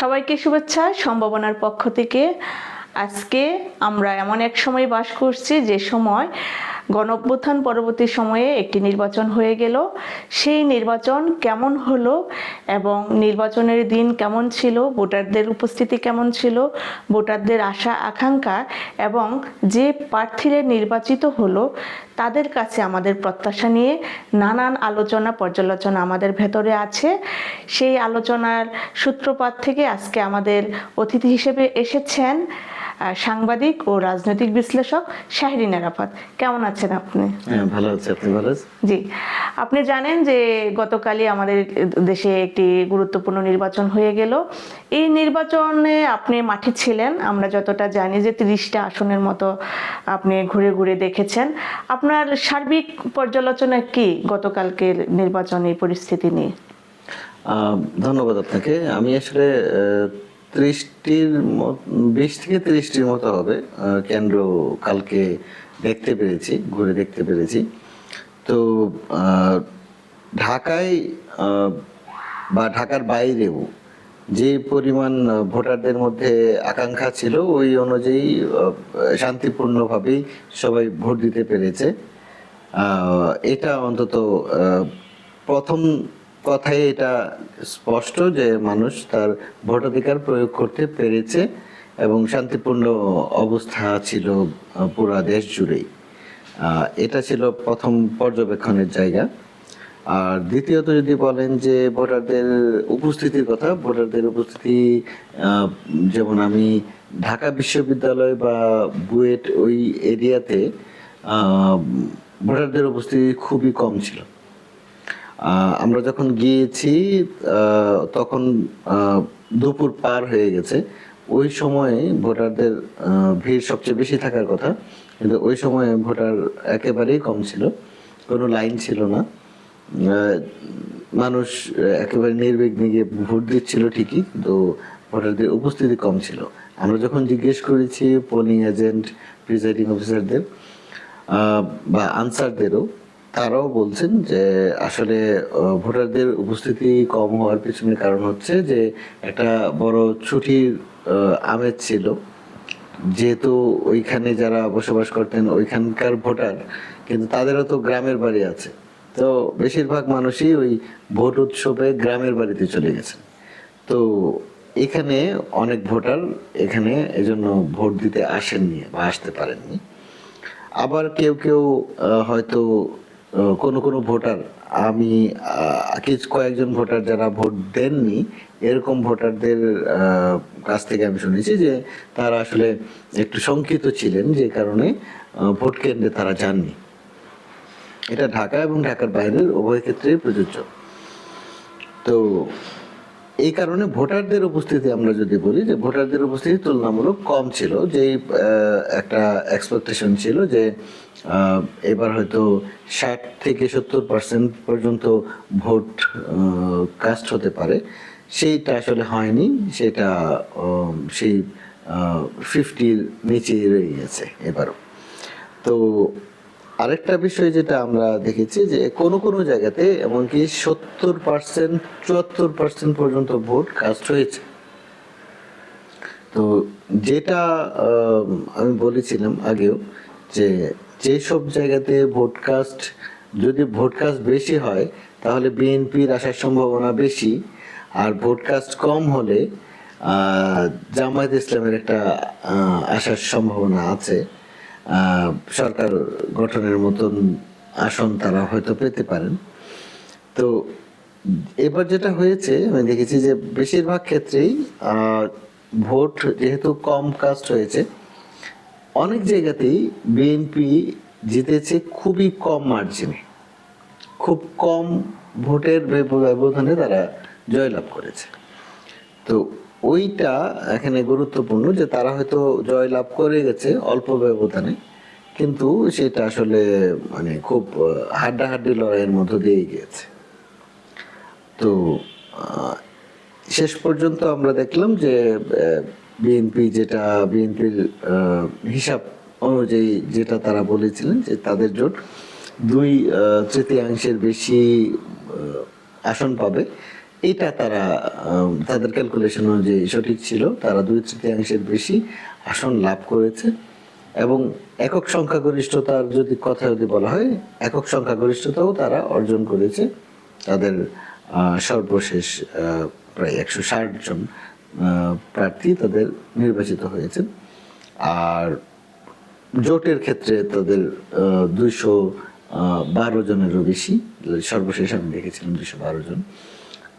সবাইকে শুভেচ্ছা সম্ভাবনার পক্ষ থেকে। আজকে আমরা এমন এক সময় বাস করছি যে সময় গণঅভ্যুত্থান পরবর্তী সময়ে একটি নির্বাচন হয়ে গেল। সেই নির্বাচন কেমন হলো এবং নির্বাচনের দিন কেমন ছিল? ভোটারদের উপস্থিতি কেমন ছিল? ভোটারদের আশা, আকাঙ্ক্ষা এবং যে প্রার্থীরা নির্বাচিত হলো তাদের কাছে আমাদের প্রত্যাশা নিয়ে নানান আলোচনা, পর্যালোচনা আমাদের ভেতরে আছে। সেই আলোচনার সূত্রপাত থেকে আজকে আমাদের অতিথি হিসেবে এসেছেন সাংবাদিক ও রাজনৈতিক বিশ্লেষক শাহরিন আরাফাত। কেমন আছেন আপনি? হ্যাঁ ভালো আছে। আপনি ভালো আছেন? জি। আপনি জানেন যে গতকালই আমাদের দেশে একটি গুরুত্বপূর্ণ নির্বাচন হয়ে গেল। এই নির্বাচনে আপনি মাঠে ছিলেন। আমরা যতটা জানি যে তিরিশটা আসনের মতো আপনি ঘুরে ঘুরে দেখেছেন। আপনার সার্বিক পর্যালোচনা কি গতকালকের নির্বাচনী পরিস্থিতি নিয়ে? ধন্যবাদ আপনাকে। আমি আসলে ত্রিশটির বিশ থেকে তিরিশটির মতো হবে। কেন্দ্র কালকে দেখতে পেরেছি, ঘুরে দেখতে পেরেছি। তো ঢাকায় বা ঢাকার বাইরেও যে পরিমাণ ভোটারদের মধ্যে আকাঙ্ক্ষা ছিল, ওই অনুযায়ী শান্তিপূর্ণভাবেই সবাই ভোট দিতে পেরেছে। এটা অন্তত প্রথম কথাই এটা স্পষ্ট যে মানুষ তার ভোটাধিকার প্রয়োগ করতে পেরেছে এবং শান্তিপূর্ণ অবস্থা ছিল পুরা দেশ জুড়েই। এটা ছিল প্রথম পর্যবেক্ষণের জায়গা। আর দ্বিতীয়ত যদি বলেন যে ভোটারদের উপস্থিতির কথা, ভোটারদের উপস্থিতি যেমন আমি ঢাকা বিশ্ববিদ্যালয় বা বুয়েট ওই এরিয়াতে ভোটারদের উপস্থিতি খুবই কম ছিল। আমরা যখন গিয়েছি তখন দুপুর পার হয়ে গেছে। ওই সময়ে ভোটারদের ভিড় সবচেয়ে বেশি থাকার কথা। কিন্তু ওই সময়ে ভোটার একেবারেই কম ছিল। কোনো লাইন ছিল না। মানুষ একেবারে নির্বিঘ্নে গিয়ে ভোট দিচ্ছিল ঠিকই, কিন্তু ভোটারদের উপস্থিতি কম ছিল। আমরা যখন জিজ্ঞেস করেছি পোলিং এজেন্ট প্রিজাইডিং অফিসারদের বা আনসারদেরও তারাও বলছেন যে আসলে ভোটারদের উপস্থিতি কম হওয়ার পিছনে কারণ হচ্ছে যে একটা বড় ছুটির আমেজ ছিল। যেহেতু ওইখানে যারা বসবাস করতেন ওইখানকার ভোটার, কিন্তু তাদেরও তো গ্রামের বাড়ি আছে। তো বেশিরভাগ মানুষই ওই ভোট উৎসবে গ্রামের বাড়িতে চলে গেছেন। তো এখানে অনেক ভোটার এখানে এজন্য ভোট দিতে আসেননি বা আসতে পারেননি। আবার কেউ কেউ হয়তো কোনো কোনো ভোটার, আমি কিছু কয়েকজন ভোটার যারা ভোট দেননি, এরকম ভোটারদের কাছ থেকে আমি শুনেছি যে তারা আসলে একটু শঙ্কিত ছিলেন যে কারণে ভোট কেন্দ্রে তারা যাননি। এটা ঢাকা এবং ঢাকার বাইরের উভয় ক্ষেত্রে প্রযোজ্য। তো এই কারণে ভোটারদের উপস্থিতি আমরা যদি বলি, যে ভোটারদের উপস্থিতি তুলনামূলক কম ছিল। যে একটা এক্সপেকটেশন ছিল যে এবার হয়তো ষাট থেকে সত্তর পার্সেন্ট পর্যন্ত ভোট কাস্ট হতে পারে। সেইটা আসলে হয়নি। সেটা সেই ফিফটির নিচে রয়ে গেছে এবারও। তো আরেকটা বিষয় যেটা আমরা দেখেছি যে কোনো কোনো জায়গাতে এমনকি সত্তর পার্সেন্ট চুয়াত্তর পার্সেন্ট পর্যন্ত ভোট কাস্ট হয়েছে। তো যেটা আমি বলেছিলাম আগেও যে যেসব জায়গাতে ভোট কাস্ট যদি ভোট কাস্ট বেশি হয়, তাহলে বিএনপির আসার সম্ভাবনা বেশি। আর ভোট কাস্ট কম হলে জামায়াত ইসলামের একটা আসার সম্ভাবনা আছে। সরকার গঠনের মতন আসন তারা হয়তো পেতে পারেন। তো এবার যেটা হয়েছে, আমি দেখেছি যে বেশিরভাগ ক্ষেত্রেই ভোট যেহেতু কম কাস্ট হয়েছে, অনেক জায়গাতেই বিএনপি জিতেছে খুবই কম মার্জিনে খুব কম ভোটের ব্যবধানে তারা জয়লাভ করেছে। তো ওইটা এখানে গুরুত্বপূর্ণ যে তারা হয়তো জয়লাভ করে গেছে অল্প ব্যবধানে, কিন্তু সেটা আসলে মানে খুব হাড্ডাহাড্ডি লড়াইয়ের মধ্য দিয়েই গিয়েছে। তো শেষ পর্যন্ত আমরা দেখলাম যে বিএনপি যেটা বিএনপির হিসাব অনুযায়ী যেটা তারা বলেছিলেন যে তাদের জোট দুই তৃতীয়াংশের বেশি আসন পাবে। এইটা তারা তাদের ক্যালকুলেশন অনুযায়ী সঠিক ছিল। তারা দুই তৃতীয়াংশের বেশি আসন লাভ করেছে। এবং একক সংখ্যাগরিষ্ঠতার যদি কথা যদি বলা হয়, একক সংখ্যাগরিষ্ঠতাও তারা অর্জন করেছে। তাদের সর্বশেষ প্রায় একশো ষাট জন প্রার্থী তাদের নির্বাচিত হয়েছেন। আর জোটের ক্ষেত্রে তাদের দুইশো বারো জনেরও বেশি। সর্বশেষ আমি দেখেছিলাম দুইশো বারো জন।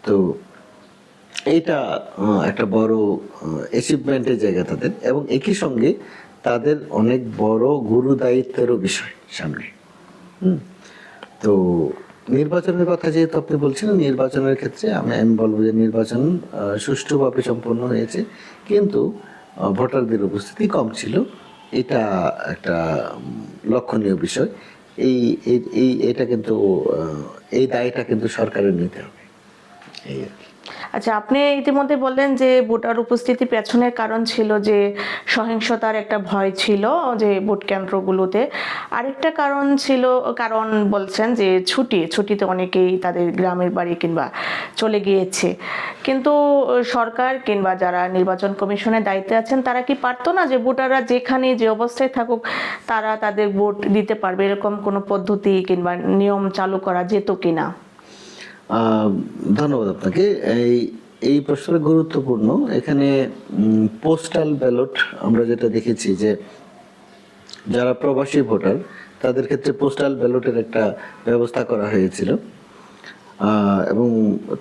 তো আহ, একটা বড় অ্যাচিভমেন্টের জায়গা তাদের। এবং একই সঙ্গে তাদের অনেক বড় গুরু দায়িত্বেরও বিষয় সামনে। তো নির্বাচনের কথা যেহেতু আপনি বলছেন নির্বাচনের ক্ষেত্রে আমি আমি বলব যে নির্বাচন সুষ্ঠুভাবে সম্পন্ন হয়েছে। কিন্তু ভোটারদের উপস্থিতি কম ছিল। এটা একটা লক্ষণীয় বিষয়। এই- এই এটা কিন্তু এই দায়টা কিন্তু সরকারের নিতে হবে। আচ্ছা আপনি ইতিমধ্যে বললেন যে ভোটার উপস্থিতি পেছনের কারণ ছিল যে সহিংসতার একটা ভয় ছিল যে ভোট কেন্দ্রগুলোতে। আরেকটা কারণ ছিল, কারণ বলছেন যে ছুটি, ছুটিতে অনেকেই তাদের গ্রামের বাড়ি কিংবা চলে গিয়েছে। কিন্তু সরকার কিংবা যারা নির্বাচন কমিশনের দায়িত্বে আছেন, তারা কি পারতো না যে ভোটাররা যেখানে যে অবস্থায় থাকুক, তারা তাদের ভোট দিতে পারবে? এরকম কোনো পদ্ধতি কিংবা নিয়ম চালু করা যেত কিনা? ধন্যবাদ আপনাকে। এই এই প্রশ্নটা গুরুত্বপূর্ণ। এখানে পোস্টাল ব্যালট আমরা যেটা দেখেছি যে, যারা প্রবাসী ভোটার, তাদের ক্ষেত্রে পোস্টাল ব্যালটের একটা ব্যবস্থা করা হয়েছিল। এবং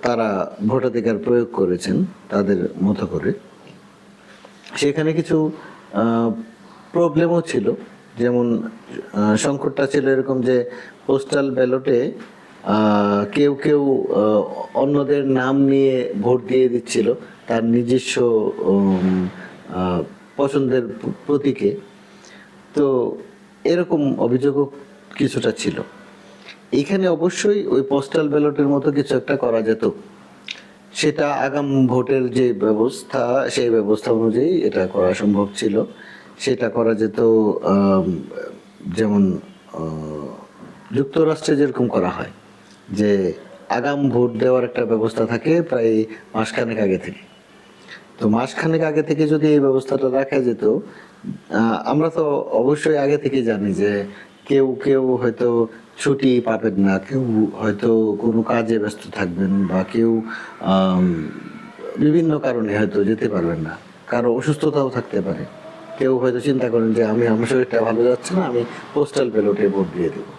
তারা ভোটাধিকার প্রয়োগ করেছেন তাদের মতো করে। সেখানে কিছু প্রবলেমও ছিল। যেমন সংকটটা ছিল এরকম যে পোস্টাল ব্যালটে কেউ কেউ অন্যদের নাম নিয়ে ভোট দিয়ে দিচ্ছিল তার নিজস্ব পছন্দের প্রতীকে। তো এরকম অভিযোগও কিছুটা ছিল। এখানে অবশ্যই ওই পোস্টাল ব্যালটের মতো কিছু একটা করা যেত। সেটা আগাম ভোটের যে ব্যবস্থা, সেই ব্যবস্থা অনুযায়ী এটা করা সম্ভব ছিল। সেটা করা যেত যেমন যুক্তরাষ্ট্রে যেরকম করা হয়। যে আগাম ভোট দেওয়ার একটা ব্যবস্থা থাকে প্রায় মাসখানেক আগে থেকে। তো মাসখানেক আগে থেকে যদি এই ব্যবস্থাটা রাখা যেত আমরা তো অবশ্যই আগে থেকে জানি যে কেউ কেউ হয়তো ছুটি পাবেন না, কেউ হয়তো কোনো কাজে ব্যস্ত থাকবেন বা কেউ বিভিন্ন কারণে হয়তো যেতে পারবেন না। কারও অসুস্থতাও থাকতে পারে। কেউ হয়তো চিন্তা করেন যে আমি আমার শরীরটা ভালো যাচ্ছে না, আমি পোস্টাল ব্যালটে ভোট দিয়ে দেবো।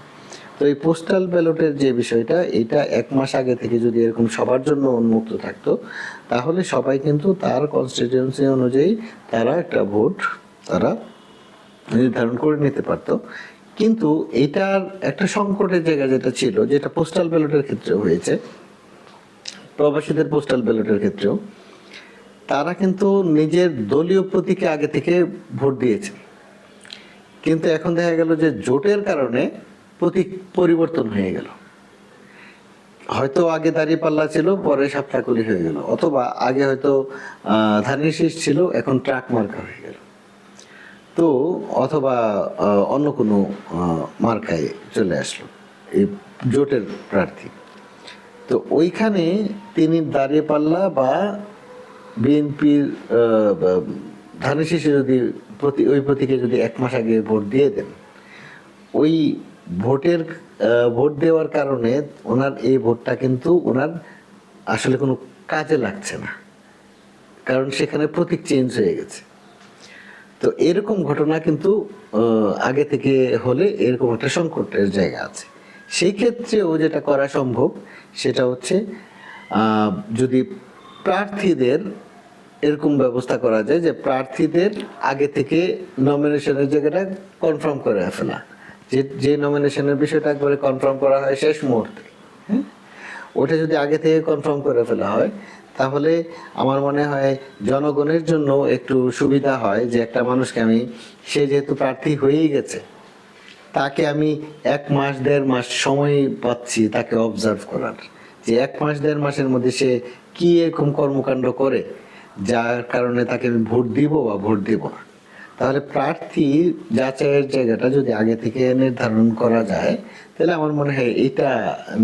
তো এই পোস্টাল ব্যালটের যে বিষয়টা, এটা এক মাস আগে থেকে যদি এরকম সবার জন্য উন্মুক্ত থাকতো, তাহলে সবাই কিন্তু তার কনস্টিটিউয়েন্সি অনুযায়ী তারা একটা ভোট তারা নির্ধারণ করে নিতে পারতো। কিন্তু এটার একটা সংকটের জায়গা যেটা ছিল, যেটা পোস্টাল ব্যালটের ক্ষেত্রেও হয়েছে, প্রবাসীদের পোস্টাল ব্যালটের ক্ষেত্রেও, তারা কিন্তু নিজের দলীয় প্রতীকে আগে থেকে ভোট দিয়েছে। কিন্তু এখন দেখা গেল যে জোটের কারণে প্রতীক পরিবর্তন হয়ে গেল। হয়তো আগে দাঁড়িয়ে পাল্লা ছিল, পরে সাপটাকুলি হয়ে গেল, অথবা আগে হয়তো ধানের শীষ ছিল, এখন ট্রাক মার্কা হয়ে গেল। তো অথবা অন্য কোনো মার্কায় চলে আসলো, এই জোটের প্রার্থী। তো ওইখানে তিনি দাঁড়িয়ে পাল্লা বা বিএনপির ধানের শীষে যদি প্রতি, ওই প্রতীকে যদি এক মাস আগে ভোট দিয়ে দেন, ওই ভোটের ভোট দেওয়ার কারণে ওনার এই ভোটটা কিন্তু ওনার আসলে কোনো কাজে লাগছে না। কারণ সেখানে প্রতীক চেঞ্জ হয়ে গেছে। তো এরকম ঘটনা কিন্তু আগে থেকে হলে এরকম একটা সংকটের জায়গা আছে। সেই ক্ষেত্রেও যেটা করা সম্ভব, সেটা হচ্ছে যদি প্রার্থীদের এরকম ব্যবস্থা করা যায় যে প্রার্থীদের আগে থেকে নমিনেশনের জায়গাটা কনফার্ম করে ফেলা। যে যে নমিনেশনের বিষয়টা একবারে কনফার্ম করা হয় শেষ মুহূর্তে। হ্যাঁ? ওটা যদি আগে থেকে কনফার্ম করে ফেলা হয়, তাহলে আমার মনে হয় জনগণের জন্য একটু সুবিধা হয় যে একটা মানুষকে আমি, সে যেহেতু প্রার্থী হয়েই গেছে, তাকে আমি এক মাস, দেড় মাস সময় পাচ্ছি তাকে অবজার্ভ করার। যে এক মাস, দেড় মাসের মধ্যে সে কি এরকম কর্মকাণ্ড করে, যার কারণে তাকে আমি ভোট দিব বা ভোট দিব না। তাহলে প্রার্থী যাচাইয়ের জায়গাটা যদি আগে থেকে নির্ধারণ করা যায়, তাহলে আমার মনে হয় এটা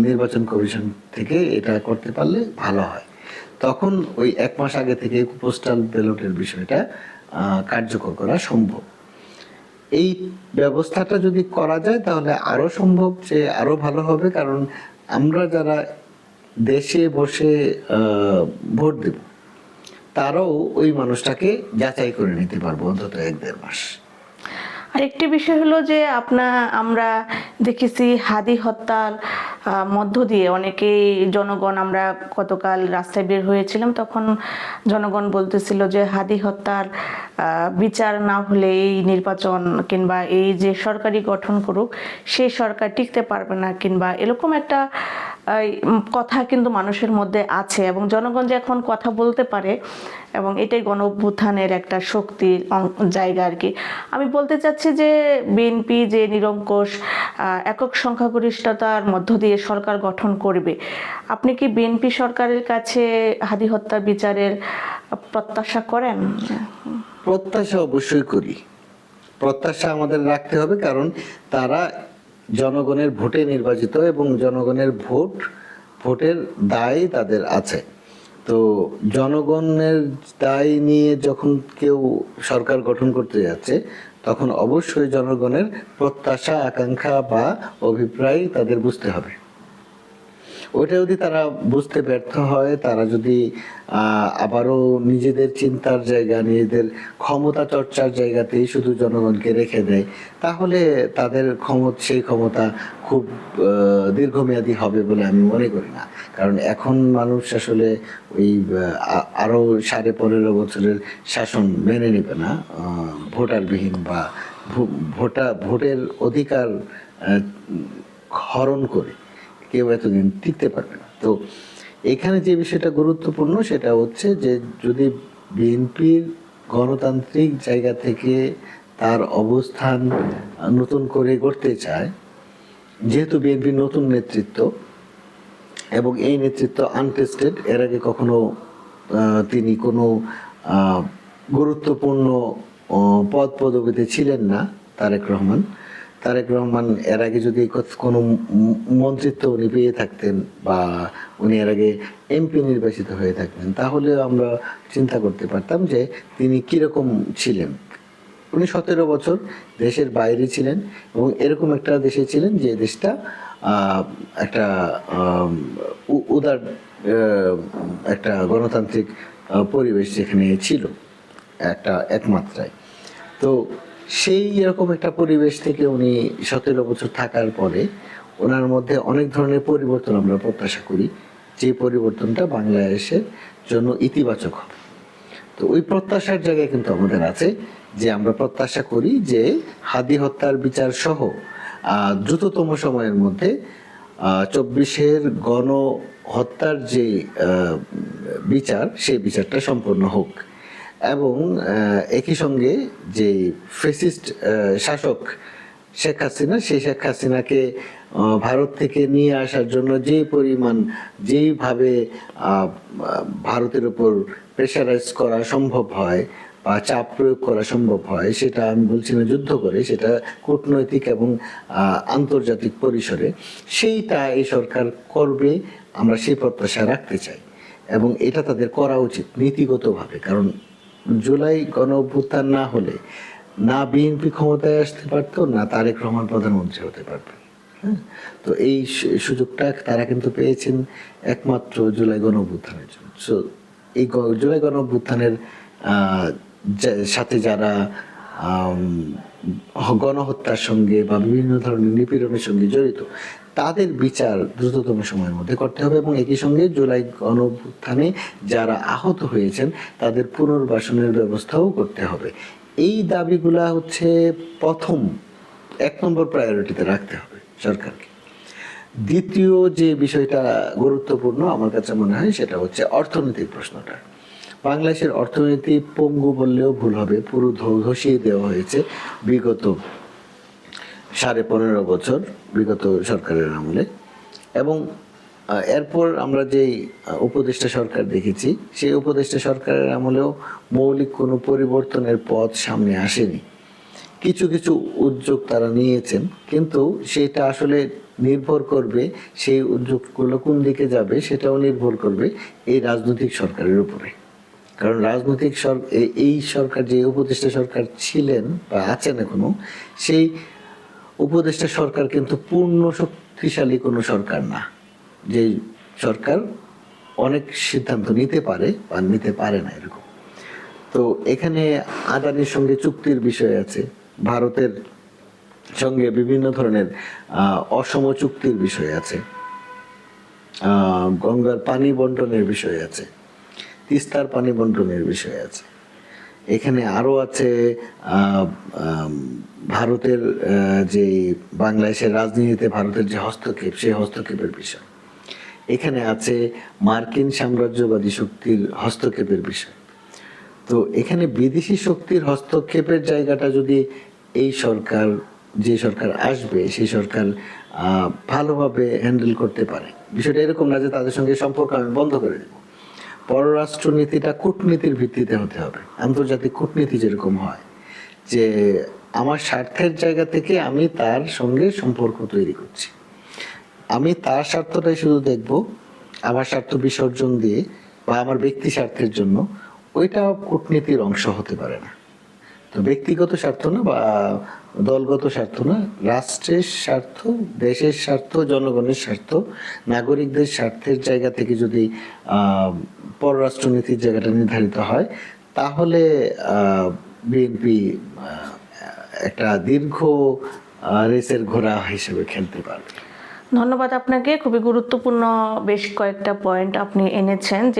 নির্বাচন কমিশন থেকে এটা করতে পারলে ভালো হয়। তখন ওই এক মাস আগে থেকে পোস্টাল ব্যালটের বিষয়টা কার্যকর করা সম্ভব। এই ব্যবস্থাটা যদি করা যায়, তাহলে আরও সম্ভব যে আরও ভালো হবে, কারণ আমরা যারা দেশে বসে ভোট দেব তারাও ওই মানুষটাকে যাচাই করে নিতে পারব অন্তত এক দেড় মাস। আরেকটি বিষয় হলো যে আপনা, আমরা দেখেছি হাদি হত্যার মধ্য দিয়ে অনেকেই জনগণ, আমরা গতকাল রাস্তায় বের হয়েছিলাম, তখন জনগণ বলতেছিল যে হাদি হত্যার বিচার না হলে এই নির্বাচন কিংবা এই যে সরকারি গঠন করুক সেই সরকার টিকতে পারবে না কিংবা এরকম একটা কথা কিন্তু মানুষের মধ্যে আছে এবং জনগণ যে এখন কথা বলতে পারে এবং এটাই গণ অভ্যুত্থানের একটা শক্তির জায়গা আর কি। আমি বলতে চাচ্ছি যে বিএনপি যে নিরঙ্কুশ একক সংখ্যাগরিষ্ঠতার মধ্য দিয়ে সরকার গঠন করবে, আপনি কি বিএনপি সরকারের কাছে হাদি হত্যার বিচারের প্রত্যাশা করেন? প্রত্যাশা অবশ্যই করি। প্রত্যাশা আমাদের রাখতে হবে কারণ তারা জনগণের ভোটে নির্বাচিত এবং জনগণের ভোট, ভোটের দায় তাদের আছে। তো জনগণের দায় নিয়ে যখন কেউ সরকার গঠন করতে যাচ্ছে, তখন অবশ্যই জনগণের প্রত্যাশা, আকাঙ্ক্ষা বা অভিপ্রায় তাদের বুঝতে হবে। ওইটা যদি তারা বুঝতে ব্যর্থ হয়, তারা যদি আবারও নিজেদের চিন্তার জায়গা, নিজেদের ক্ষমতা চর্চার জায়গাতেই শুধু জনগণকে রেখে দেয়, তাহলে তাদের ক্ষমতা, সেই ক্ষমতা খুব দীর্ঘমেয়াদী হবে বলে আমি মনে করি না। কারণ এখন মানুষ আসলে ওই আরও সাড়ে পনেরো বছরের শাসন মেনে নেবে না। ভোটারবিহীন বা ভোটা, ভোটের অধিকার হরণ করে। কেউ এতদিন টিকতে পারবে না। তো এখানে যে বিষয়টা গুরুত্বপূর্ণ সেটা হচ্ছে যে যদি বিএনপির গণতান্ত্রিক জায়গা থেকে তার অবস্থান নতুন করে গড়তে চায়, যেহেতু বিএনপির নতুন নেতৃত্ব এবং এই নেতৃত্ব আনটেস্টেড, এর আগে কখনো তিনি কোনো গুরুত্বপূর্ণ পদ পদবিতে ছিলেন না, তারেক রহমান। তারেক রহমান এর আগে যদি কোনো মন্ত্রিত্ব উনি পেয়ে থাকতেন বা উনি এর আগে এমপি নির্বাচিত হয়ে থাকতেন, তাহলে আমরা চিন্তা করতে পারতাম যে তিনি কীরকম ছিলেন। উনি সতেরো বছর দেশের বাইরে ছিলেন এবং এরকম একটা দেশে ছিলেন যে দেশটা একটা উদার একটা গণতান্ত্রিক পরিবেশ যেখানে ছিল, একটা একমাত্রায়। তো সেই এরকম একটা পরিবেশ থেকে উনি সতেরো বছর থাকার পরে ওনার মধ্যে অনেক ধরনের পরিবর্তন আমরা প্রত্যাশা করি। যে পরিবর্তনটা বাংলাদেশের জন্য ইতিবাচক হবে। তো ওই প্রত্যাশার জায়গায় কিন্তু আমাদের আছে যে আমরা প্রত্যাশা করি যে হাদি হত্যার বিচার সহ দ্রুততম সময়ের মধ্যে চব্বিশের গণ হত্যার যে বিচার, সেই বিচারটা সম্পন্ন হোক। এবং একই সঙ্গে যে ফেসিস্ট শাসক শেখ হাসিনা, সেই শেখ হাসিনাকে ভারত থেকে নিয়ে আসার জন্য যে পরিমাণ, যেইভাবে ভারতের উপর প্রেশারাইজ করা সম্ভব হয় বা চাপ প্রয়োগ করা সম্ভব হয়, সেটা আমি বলছি না যুদ্ধ করে, সেটা কূটনৈতিক এবং আন্তর্জাতিক পরিসরে সেইটা এই সরকার করবে, আমরা সেই প্রত্যাশা রাখতে চাই। এবং এটা তাদের করা উচিত নীতিগতভাবে, কারণ জুলাই গণ অভ্যুত্থান না হলে না বিএনপি ক্ষমতায় আসতে পারতো, না তারেক রহমান প্রধানমন্ত্রী হতে পারবে হ্যাঁ? তো এই সুযোগটা তারা কিন্তু পেয়েছেন একমাত্র জুলাই গণ অভ্যুত্থানের জন্য সো এই জুলাই গণ অভ্যুত্থানের সাথে যারা গণহত্যার সঙ্গে বা বিভিন্ন ধরনের নিপীড়নের সঙ্গে জড়িত, তাদের বিচার দ্রুততম সময়ের মধ্যে করতে হবে এবং একই সঙ্গে জুলাই গণঅভ্যুত্থানে যারা আহত হয়েছেন, তাদের পুনর্বাসনের ব্যবস্থাও করতে হবে। এই দাবিগুলা হচ্ছে প্রথম, এক নম্বর প্রায়োরিটিতে রাখতে হবে সরকারকে। দ্বিতীয় যে বিষয়টা গুরুত্বপূর্ণ, আমার কাছে মনে হয় সেটা হচ্ছে অর্থনৈতিক প্রশ্নটা। বাংলাদেশের অর্থনীতি পঙ্গু বললেও ভুল হবে। পুরো ধসিয়ে দেওয়া হয়েছে বিগত সাড়ে পনেরো বছর, বিগত সরকারের আমলে। এবং এরপর আমরা যেই উপদেষ্টা সরকার দেখেছি, সেই উপদেষ্টা সরকারের আমলেও মৌলিক কোনো পরিবর্তনের পথ সামনে আসেনি। কিছু কিছু উদ্যোগ তারা নিয়েছেন, কিন্তু সেটা আসলে নির্ভর করবে সেই উদ্যোগগুলো কোন দিকে যাবে, সেটাও নির্ভর করবে এই রাজনৈতিক সরকারের উপরে। কারণ রাজনৈতিক এই সরকার যে উপদেষ্টা সরকার ছিলেন বা আছেন এখনও, সেই উপদেষ্টা সরকার কিন্তু পূর্ণ শক্তিশালী কোনো সরকার না। যে সরকার অনেক সিদ্ধান্ত নিতে পারে বা নিতে পারে না এরকম। তো এখানে আদানির সঙ্গে চুক্তির বিষয় আছে। ভারতের সঙ্গে বিভিন্ন ধরনের অসম চুক্তির বিষয় আছে। গঙ্গার পানি বন্টনের বিষয় আছে। তিস্তার পানি বন্টনের বিষয় আছে। এখানে আরও আছে ভারতের যে বাংলাদেশের রাজনীতিতে ভারতের যে হস্তক্ষেপ, সেই হস্তক্ষেপের বিষয়। এখানে আছে মার্কিন সাম্রাজ্যবাদী শক্তির হস্তক্ষেপের বিষয়। তো এখানে বিদেশি শক্তির হস্তক্ষেপের জায়গাটা যদি এই সরকার, যে সরকার আসবে, সেই সরকার ভালোভাবে হ্যান্ডেল করতে পারে। বিষয়টা এরকম না যে তাদের সঙ্গে সম্পর্ক আমি বন্ধ করে দেব। পররাষ্ট্রনীতিটা কূটনীতির ভিত্তিতে হতে হবে। আন্তর্জাতিক কূটনীতি যেরকম হয়, যে আমার স্বার্থের জায়গা থেকে আমি তার সঙ্গে সম্পর্ক তৈরি করছি। আমি তার স্বার্থটাই শুধু দেখব, আমার স্বার্থ বিসর্জন দিয়ে বা আমার ব্যক্তি স্বার্থের জন্য, ওইটা কূটনীতির অংশ হতে পারে না। তো ব্যক্তিগত স্বার্থ না বা দলগত স্বার্থ না, রাষ্ট্রের স্বার্থ, দেশের স্বার্থ, জনগণের স্বার্থ, নাগরিকদের স্বার্থের জায়গা থেকে যদি পররাষ্ট্রনীতির জায়গাটা নির্ধারিত হয়, তাহলে বিএনপি একটা দীর্ঘ রেসের ঘোড়া হিসেবে খেলতে পারবে। ধন্যবাদ আপনাকে। খুবই গুরুত্বপূর্ণ বেশ কয়েকটা পয়েন্ট আপনি এনেছেন যে